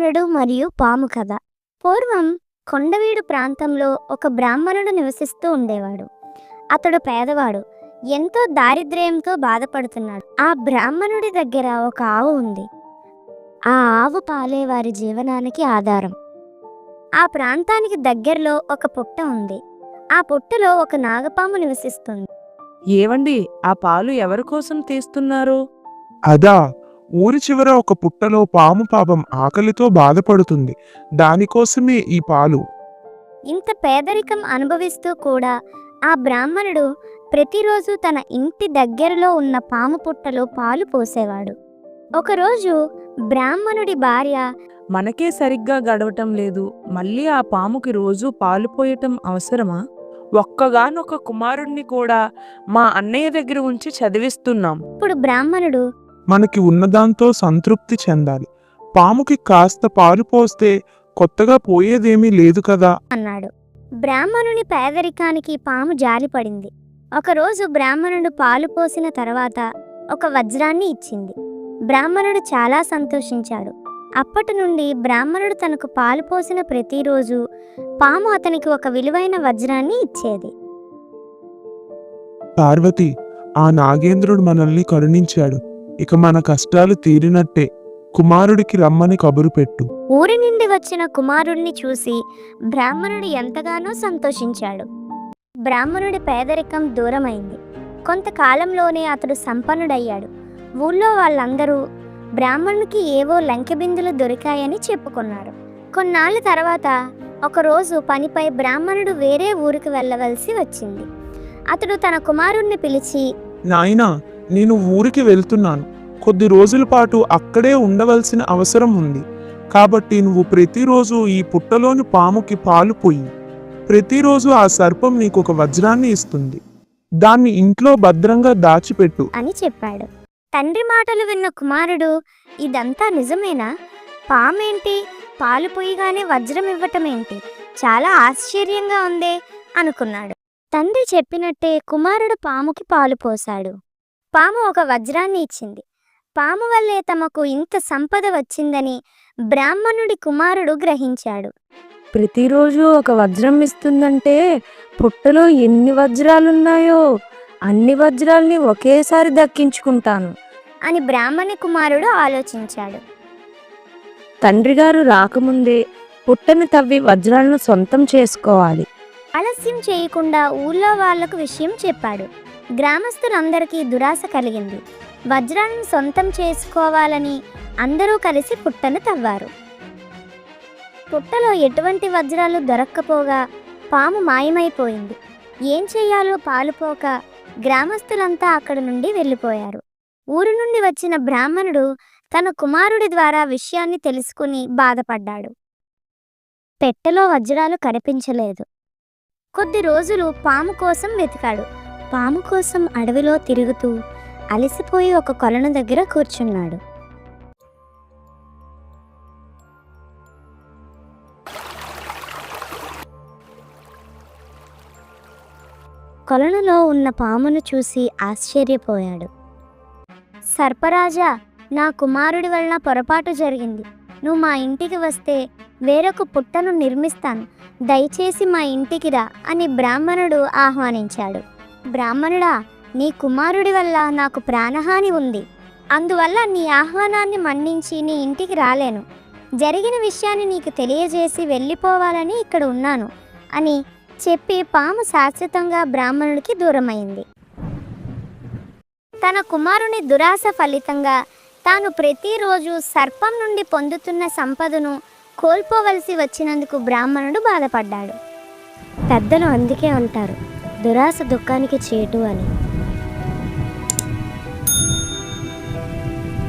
బ్రాహ్మణుడు మరియు పాము కథ. పూర్వం కొండవీడు ప్రాంతంలో ఒక బ్రాహ్మణుడు నివసిస్తూ ఉండేవాడు. అతడు పేదవాడు. ఎంతో దారిద్ర్యంతో బాధపడుతున్నాడు. ఆ బ్రాహ్మణుడి దగ్గర ఒక ఆవు ఉంది. ఆ ఆవు పాలే వారి జీవనానికి ఆధారం. ఆ ప్రాంతానికి దగ్గరలో ఒక పుట్ట ఉంది. ఆ పుట్టలో ఒక నాగపాము నివసిస్తుంది. ఏవండి? ఆ పాలు ఎవరి కోసం తీస్తున్నారు? అదా ఊరి చివర ఒక పుట్టలో పాము పాపం ఆకలితో బాధపడుతుంది. దానికోసమే ఈ పాలు. ఇంత పేదరికం అనుభవిస్తూ కూడా ఆ బ్రాహ్మణుడు ప్రతిరోజు తన ఇంటి దగ్గరలో ఉన్న పాము పుట్టలో పాలు పోసేవాడు. ఒకరోజు బ్రాహ్మణుడి భార్య మనకే సరిగ్గా గడవటం లేదు. మళ్ళీ ఆ పాముకి రోజు పాలు పోయటం అవసరమా? ఒక్కగానొక కుమారుణ్ణి కూడా మా అన్నయ్య దగ్గర ఉంచి చదివిస్తున్నాం. ఇప్పుడు బ్రాహ్మణుడు మనకి ఉన్నదాంతో సంతృప్తి చెందాలి. పాముకి కాస్త పాలు పోస్తే కొత్తగా పోయేదేమీ లేదు కదా? అన్నాడు. బ్రాహ్మణుని పేదరికానికి పాము జారిపడింది ఒకరోజు బ్రాహ్మణుడు పాలు పోసిన తర్వాత ఒక వజ్రాన్ని ఇచ్చింది. బ్రాహ్మణుడు చాలా సంతోషించాడు. అప్పటి నుండి బ్రాహ్మణుడు తనకు పాలు పోసిన ప్రతిరోజు పాము అతనికి ఒక విలువైన వజ్రాన్ని ఇచ్చేది. పార్వతి ఆ నాగేంద్రుడు మనల్ని కరుణించాడు. ఇక మన కష్టాలు తీరినట్టే కుమారుడికి రమ్మని కబురు పెట్టు. ఊరి నుండి వచ్చిన కుమారుణ్ణి చూసి బ్రాహ్మణుడు ఎంతగానో సంతోషించాడు. బ్రాహ్మణుడి పేదరికం దూరమైంది. కొంతకాలంలోనే అతడు సంపన్నుడయ్యాడు. ఊళ్ళో వాళ్ళందరూ బ్రాహ్మణునికి ఏవో లంకెబిందులు దొరికాయని చెప్పుకున్నారు. కొన్నాళ్ళ తర్వాత ఒకరోజు పనిపై బ్రాహ్మణుడు వేరే ఊరికి వెళ్ళవలసి వచ్చింది. అతడు తన కుమారుణ్ణి పిలిచి నాయనా నేను ఊరికి వెళ్తున్నాను. కొద్ది రోజుల పాటు అక్కడే ఉండవలసిన అవసరం ఉంది. కాబట్టి నువ్వు ప్రతిరోజు ఈ పుట్టలోని పాముకి పాలు పోయి ప్రతిరోజు ఆ సర్పం నీకు ఒక వజ్రాన్ని ఇస్తుంది. దాన్ని ఇంట్లో భద్రంగా దాచిపెట్టు. అని చెప్పాడు. తండ్రి మాటలు విన్న కుమారుడు ఇదంతా నిజమేనా? పామేంటి? పాలు పొయ్యగానే వజ్రం ఇవ్వటం ఏంటి చాలా ఆశ్చర్యంగా ఉందే అనుకున్నాడు. తండ్రి చెప్పినట్టే కుమారుడు పాముకి పాలు పోశాడు. పాము ఒక వజ్రాన్ని ఇచ్చింది. పాము వల్లే తమకు ఇంత సంపద వచ్చిందని బ్రాహ్మణుడి కుమారుడు గ్రహించాడు. ప్రతిరోజు ఒక వజ్రం ఇస్తుందంటే పుట్టలో ఎన్ని వజ్రాలున్నాయో అన్ని వజ్రాల్ని ఒకేసారి దక్కించుకుంటాను. అని బ్రాహ్మణి కుమారుడు ఆలోచించాడు. తండ్రి గారు రాకముందే పుట్టను తవ్వి వజ్రాలను సొంతం చేసుకోవాలి. ఆలస్యం చేయకుండా ఊళ్ళో వాళ్ళకు విషయం చెప్పాడు. గ్రామస్తులందరికీ దురాశ కలిగింది. వజ్రాలను సొంతం చేసుకోవాలని అందరూ కలిసి పుట్టను తవ్వారు. పుట్టలో ఎటువంటి వజ్రాలు దొరక్కపోగా పాము మాయమైపోయింది. ఏం చేయాలో పాలుపోక గ్రామస్తులంతా అక్కడి నుండి వెళ్ళిపోయారు. ఊరు నుండి వచ్చిన బ్రాహ్మణుడు తన కుమారుడి ద్వారా విషయాన్ని తెలుసుకుని బాధపడ్డాడు. పెట్టెలో వజ్రాలు కనిపించలేదు. కొద్ది రోజులు పాము కోసం వెతికాడు. పాము కోసం అడవిలో తిరుగుతూ అలసిపోయి ఒక కొలను దగ్గర కూర్చున్నాడు. కొలనులో ఉన్న పామును చూసి ఆశ్చర్యపోయాడు. సర్పరాజా నా కుమారుడి వలన పొరపాటు జరిగింది. నువ్వు మా ఇంటికి వస్తే వేరొక పుట్టను నిర్మిస్తాను. దయచేసి మా ఇంటికి రా అని బ్రాహ్మణుడు ఆహ్వానించాడు. బ్రాహ్మణుడా నీ కుమారుడి వల్ల నాకు ప్రాణహాని ఉంది. అందువల్ల నీ ఆహ్వానాన్ని మన్నించి నీ ఇంటికి రాలేను. జరిగిన విషయాన్ని నీకు తెలియజేసి వెళ్ళిపోవాలని ఇక్కడ ఉన్నాను అని చెప్పి పాము శాశ్వతంగా బ్రాహ్మణుడికి దూరమైంది. తన కుమారుని దురాశ ఫలితంగా తాను ప్రతిరోజు సర్పం నుండి పొందుతున్న సంపదను కోల్పోవలసి వచ్చినందుకు బ్రాహ్మణుడు బాధపడ్డాడు. పెద్దలు అందుకే అంటారు దురాశ దుఃఖానికి చేటు అని.